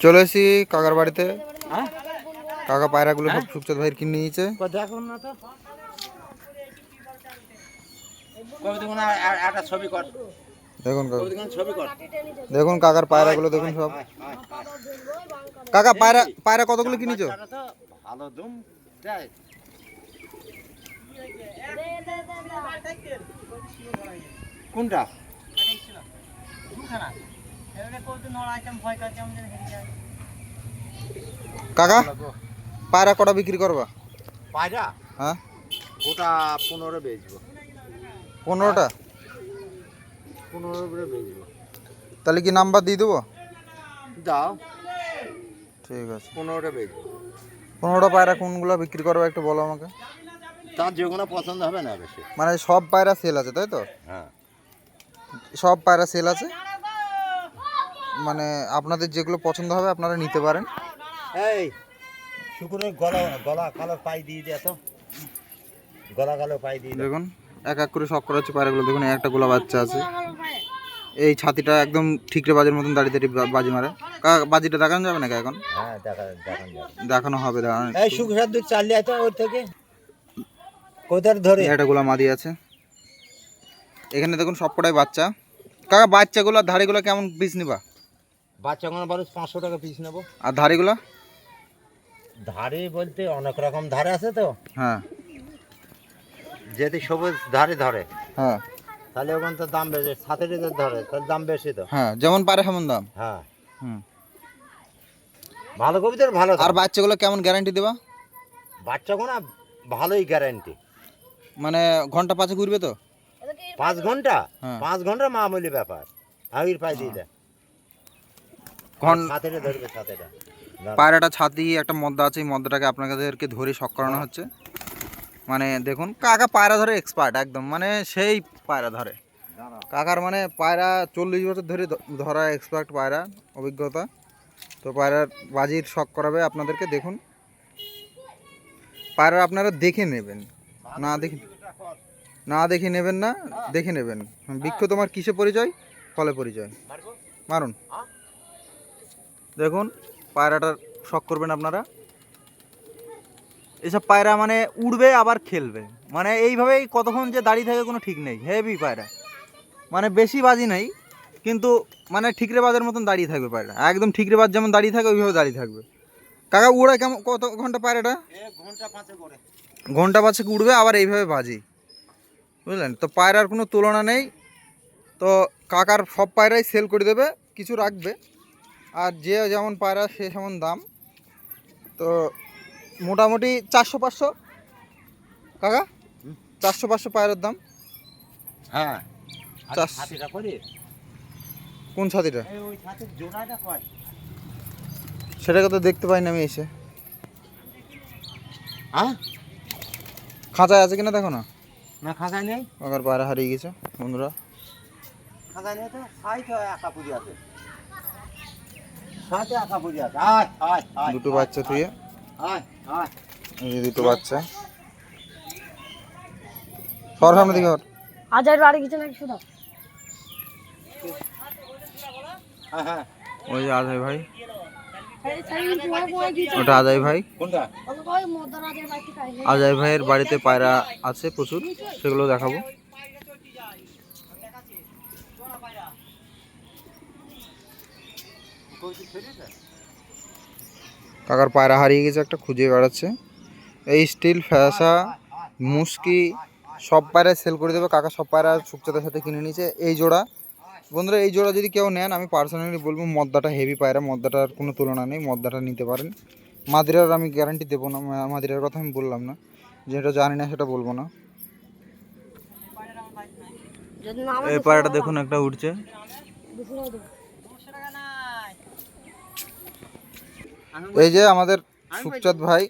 চলে এসি কাকার বাড়িতে। হ্যাঁ? কাকা পায়রাগুলো সব সুখচাঁদ ভাইয়ের কিনে নিয়েছে। দেখুন না তো। কবি দেখুন কাকার পায়রাগুলো দেখুন সব। আয়। কাকা পায়রা পায়রা কতগুলো কিনেছো? ভালো দুম কোনটা? কাকা পায়রা কটা বিক্রি করবা? পায়রা? হ্যাঁ। ওটা পনেরো বেচবো। পনেরোটা? পনেরো করে বেচবো। তাহলে কি নাম্বার দিয়ে দেবো? দাও। ঠিক আছে। পনেরোটা বেচবো। পনেরোটা পায়রা কোনগুলো বিক্রি করবে একটু বলো আমাকে? তার যেগুলো পছন্দ হবে না বেশি। মানে সব পায়রা সেল আছে তাই তো? হ্যাঁ। সব পায়রা সেল আছে? মানে আপনাদের যেগুলো পছন্দ হবে আপনারা নিতে পারেন। এই শুকুরের গলা গলা কালো পাই দিয়ে দে তো গলা কালো পাই দিয়ে দেখুন এক এক করে শখ করা হচ্ছে পায়রাগুলো। দেখুন একটা গোলা বাচ্চা আছে। এই ছাতিটা একদম ঠিকরে বাজের মতন দাঁড়িয়ে দাঁড়িয়ে বাজি মারে। বাজিটা দেখানো যাবে নাকি এখন? হ্যাঁ দেখা দেখান হবে দেখানো এই দুধ চালিয়ে আছে ওর থেকে? কোথার ধরে? একটা গোলা মাদি আছে। এখানে দেখুন সবকটাই বাচ্চা। কাকা বাচ্চাগুলো আর ধাড়িগুলো কেমন পিস নিবা? বাচ্চা কোনো পাঁচশো টাকা পিস নেব। আর ধাড়িগুলো? ধারে বলতে অনেক রকম ধারে আছে তো। হ্যাঁ। যদি সবুজ ধারে ধরে হ্যাঁ। তাহলে ওখানে তো দাম বেশি সাথে ধরে তাহলে দাম বেশি তো। হ্যাঁ যেমন পারে সেমন দাম। হ্যাঁ। হুম। ভালো কবিতার ভালো আর বাচ্চাগুলো কেমন গ্যারান্টি দেবা? বাচ্চা কোনো ভালোই গ্যারান্টি মানে ঘণ্টা পাঁচে ঘুরবে তো? পাঁচ ঘণ্টা? হ্যাঁ। পাঁচ ঘণ্টা মামুলি ব্যাপার। আগের পাই দিয়ে দেয় পায়রাটা ছাতি একটা মদ্দা আছে এই মদ্দাটাকে আপনাদেরকে ধরে শখ করানো হচ্ছে। মানে দেখুন কাকা পায়রা ধরে এক্সপার্ট একদম মানে সেই পায়রা ধরে। কাকার মানে পায়রা চল্লিশ বছর ধরে ধরা এক্সপার্ট পায়রা অভিজ্ঞতা। তো পায়রার বাজির শখ করাবে আপনাদেরকে দেখুন। পায়রা আপনারা দেখে নেবেন। না দেখে না দেখে নেবেন না দেখে নেবেন। বৃক্ষ তোমার কিসে পরিচয়? ফলে পরিচয়। মারুন। দেখুন পায়রাটার শখ করবেন আপনারা। এসব পায়রা মানে উড়বে আবার খেলবে। মানে এইভাবেই কতক্ষণ যে দাঁড়িয়ে থাকে কোনো ঠিক নেই হেভি পায়রা। মানে বেশি বাজি নেই কিন্তু মানে ঠিকরে বাজের মতন দাঁড়িয়ে থাকবে পায়রা একদম ঠিকরে বাজ যেমন দাঁড়িয়ে থাকে ওইভাবে দাঁড়িয়ে থাকবে। কাকা উড়ে কেমন কত ঘণ্টা পায়রাটা? ঘণ্টা পাঁচে উড়বে আবার এইভাবে বাজি। বুঝলেন? তো পায়রার কোনো তুলনা নেই। তো কাকার সব পায়রাই সেল করে দেবে কিছু রাখবে। আর যে যেমন পায়রা সে যেমন দাম। তো মোটামুটি চারশো পাঁচশো। কাকা চারশো পাঁচশো পায়রার দাম। হ্যাঁ। কোন ছাতিটা? সেটাকে তো দেখতে পাই না আমি এসে। হ্যাঁ? খাঁচায় আছে কিনা দেখো না। না খাঁচায় নেই? কাকার পায়রা হারিয়ে গেছে বন্ধুরা। খাঁচায় নেই তো? একা পুজি আছে সাথে একা পুজি আছে আয় আয় আয় দুটো বাচ্চা থুয়ে আয় আয়। এই দুটো বাচ্চা। সর সামনে দিকে হট। আজার বাড়ি কিছু হ্যাঁ হ্যাঁ। ওই যে আজয় ভাই। ওটা আজয় ভাই। অজয় ভাইয়ের বাড়িতে পায়রা আছে প্রচুর। সেগুলো দেখাবো। কাকার পায়রা হারিয়ে গেছে একটা খুঁজে বেড়াচ্ছে। এই স্টিল ফ্যাসা মুস্কি সব পায়রা সেল করে দেবে। কাকা সব পায়রা সুখচাঁদের সাথে কিনে নিয়েছে। এই জোড়া বন্ধুরা এই জোড়া যদি কেউ নেন আমি পার্সোনালি বলব মদ্দাটা হেভি পায়রা মদ্দাটার কোনো তুলনা নেই মদ্দাটা নিতে পারেন। মাদিরার আমি গ্যারান্টি দেবো না মাদিরার কথা আমি বললাম না যেটা জানি না সেটা বলব না। এই পায়রাটা দেখুন একটা উঠছে দুশো টাকা দেবো এই যে আমাদের সুখচাঁদ ভাই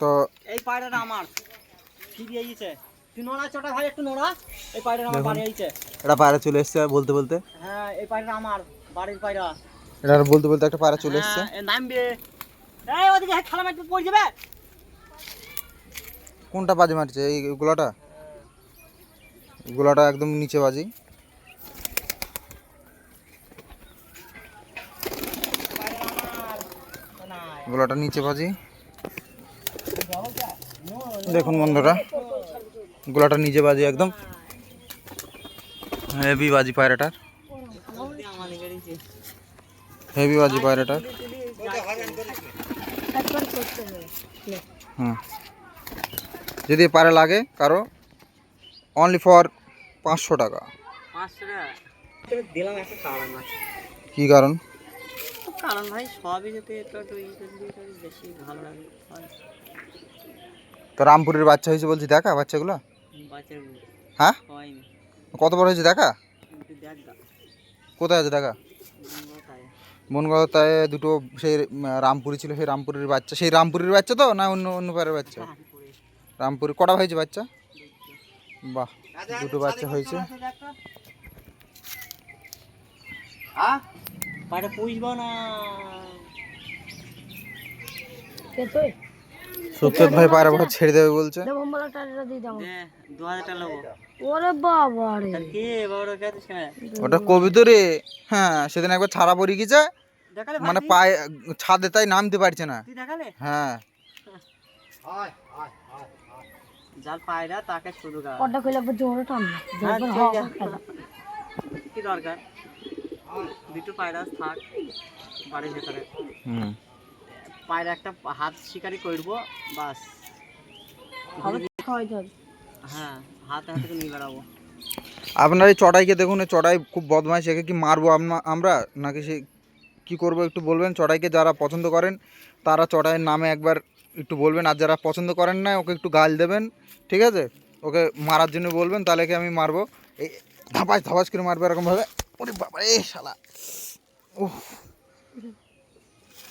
তো এই পায়রাটা আমার। কি দিয়ে গেছে তুই নোড়া চটা ভাই একটু নোড়া। এই পায়রাটা আমার বাড়ি আইছে। এটা পায়রা চলে এসছে বলতে বলতে। হ্যাঁ এই পায়রাটা আমার বাড়ির পায়রা। এটা বলতে বলতে একটা পায়রা চলে এসছে। হ্যাঁ, নামবে এই ওদিকে খালা মাটি পড়ে যাবে। কোনটা বাজি মারছে? এই গোলাটা? গোলাটা একদম নিচে বাজি। গোলাটা নিচে বাজি দেখুন বন্ধুরা গোলাটা নিচে বাজি একদম। হেভি বাজি পায়রাটার। হেভি বাজি পায়রাটার। হুম। যদি পায়রা লাগে কারও অনলি ফর পাঁচশো টাকা। কি কারণ? কারণ ভাই সবই যাতে একটু বেশি ভালো লাগে। তো রামপুরের বাচ্চা হয়েছে বলছি দেখা বাচ্চাগুলো? হ্যাঁ? কত বড় হয়েছে দেখা? কোথায় আছে দেখা? তাই দুটো সেই রামপুরি ছিল সেই রামপুরের বাচ্চা। সেই রামপুরের বাচ্চা তো না অন্য অন্য পাড়ের বাচ্চা? রামপুরি। কটা হয়েছে বাচ্চা? বাহ দুটো বাচ্চা হয়েছে। পুষবো না। কে তুই? ভাই ছেড়ে দেবে বলছে। দেব মোবাইল টাকা দিয়ে দাও। দে দু হাজার টাকা নেব। ওরে বাবা রে। কে বড় খেতে ছেড়ে ওটা কবি তো রে। হ্যাঁ সেদিন একবার ছাড়া পড়ে গেছে। মানে পায়ে ছাদে তাই নামতে পারছে না। তুই দেখালে? হ্যাঁ। যার পায়রা তাকে শুধু গা। পর্দা খুলে জোরে টান। হ্যাঁ, কি দরকার? দুটো পায়রা থাক বাড়ির ভেতরে। হুম। পায়রা একটা হাত শিকারি করব বাস। হ্যাঁ হাতে হাতে নিয়ে বেড়াবো। আপনার এই চড়াইকে দেখুন এই চড়াই খুব বদমাইশ একে কি মারবো আমরা? নাকি সে কি করব একটু বলবেন? চড়াইকে যারা পছন্দ করেন তারা চড়াইয়ের নামে একবার একটু বলবেন। আর যারা পছন্দ করেন না ওকে একটু গাল দেবেন ঠিক আছে? ওকে মারার জন্য বলবেন তাহলে কি আমি মারবো? এই ধাপাস ধাপাস করে মারবো এরকমভাবে। ওরে বাবা এ শালা। উফ।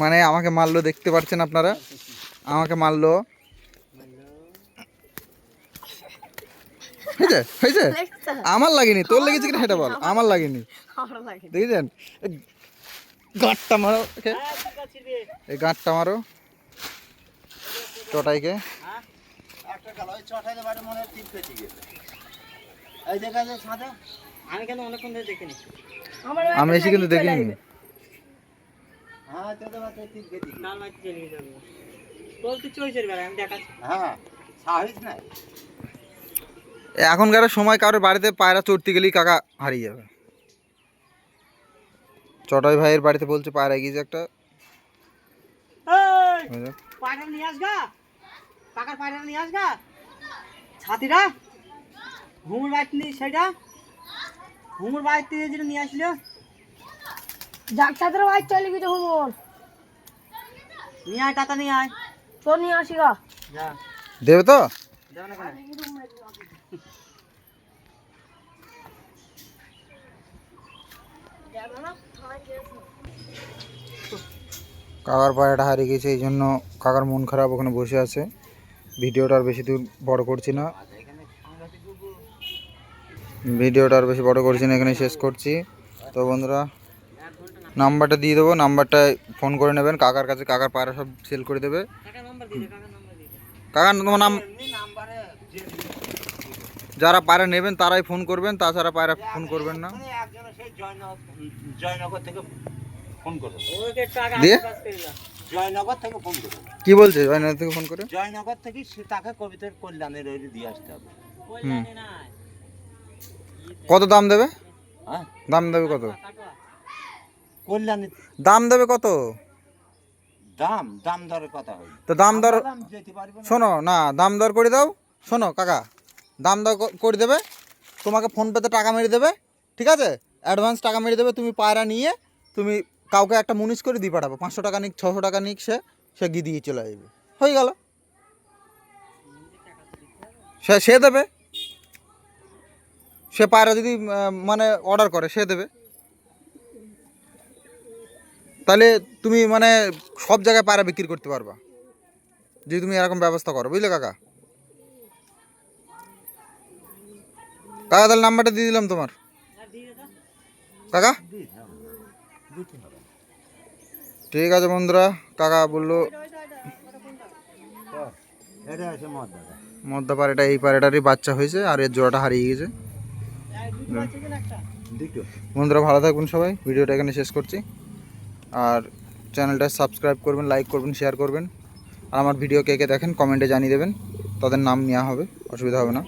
মানে আমাকে মারলো, দেখতে পাচ্ছেন আপনারা? আমাকে মারলো। হয়েছে? হয়েছে? আমার লাগেনি। তোর লেগেছে কিনা সেটা বল। আমার লাগেনি। দেখেছেন? গাঁটটা মারো এই গাঁটটা মারো। চটাইকে। একটা গেছে আমি কেন অনেকক্ষণ ধরে দেখিনি? আমার আমি এসে কিন্তু দেখিনি। হ্যাঁ তোদের বাড়িতে তিন কেজি কাল মাইতে চলে যাব তোর তুই চলছে বেড়া আমি দেখাচ্ছি। হ্যাঁ সাহস নাই। এখনকার সময় কারোর বাড়িতে পায়রা চড়তে গেলেই কাকা হারিয়ে যাবে। চটাই ভাইয়ের বাড়িতে বলছে পায়রা গিয়েছে একটা। পায়রা নিয়ে আসগা? কাকার পায়রা নিয়ে আসগা? ছাতিরা ঘুমুর নিয়ে সেটা? ঘুমুর বাইক থেকে যেটা নিয়ে আসলো? যাক ছাত্র ভাই চলে গেছে হুমর। নিয়ে আয় টাকা নিয়ে আয়। তোর নিয়ে আসি গা। যা। দেবে তো? যাবে না কেন? কাকার পায়রাটা হারিয়ে গেছে এই জন্য কাকার মন খারাপ ওখানে বসে আছে। ভিডিওটা আর বেশি দূর বড় করছি না। ভিডিওটা আর বেশি বড় করছি না এখানে শেষ করছি। তো বন্ধুরা নাম্বারটা দিয়ে দেবো নাম্বারটায় ফোন করে নেবেন। কাকার কাছে কাকার পায়রা সব সেল করে দেবে। কাকার তোমার নাম? যারা পায়রা নেবেন তারাই ফোন করবেন তাছাড়া পায়রা ফোন করবেন না। জয়নগর জয়নগর জয়নগর কি বলছে? জয়নাথ থেকে ফোন করে? জয়নগর থেকে তাকে কবিতার কল্যাণের দিয়ে আসতে হবে। কত দাম দেবে? হ্যাঁ? দাম দেবে কত? দাম দেবে কত? দাম দাম দরের কথা হই তো দাম দর শোনো না দাম দর করে দাও। শোনো কাকা দাম দর করে দেবে। তোমাকে ফোনপেতে টাকা মেরে দেবে ঠিক আছে? অ্যাডভান্স টাকা মেরে দেবে তুমি পায়রা নিয়ে তুমি কাউকে একটা মুনিশ করে দিয়ে পাঠাবো। পাঁচশো টাকা নিক ছশো টাকা নিক সে সে গিয়ে দিয়ে চলে আসবে। হয়ে গেল। সে সে দেবে। সে পায়রা যদি মানে অর্ডার করে সে দেবে। তাহলে তুমি মানে সব জায়গায় পায়রা বিক্রি করতে পারবা। যদি তুমি এরকম ব্যবস্থা করো বুঝলে কাকা? কাকা তাহলে নাম্বারটা দিয়ে দিলাম তোমার। কাকা? ঠিক আছে বন্ধুরা কাকা বলল এটা আছে মদ দাদা। মদ্দা পাড়েটা এই পারেটারই বাচ্চা হয়েছে আর এর জোড়াটা হারিয়ে গেছে। বন্ধুরা ভালো থাকবেন সবাই। ভিডিওটা এখানে শেষ করছি। আর চ্যানেলটা সাবস্ক্রাইব করবেন লাইক করবেন শেয়ার করবেন। আর আমার ভিডিও কে কে দেখেন কমেন্টে জানিয়ে দেবেন। তাদের নাম নেওয়া হবে অসুবিধা হবে না।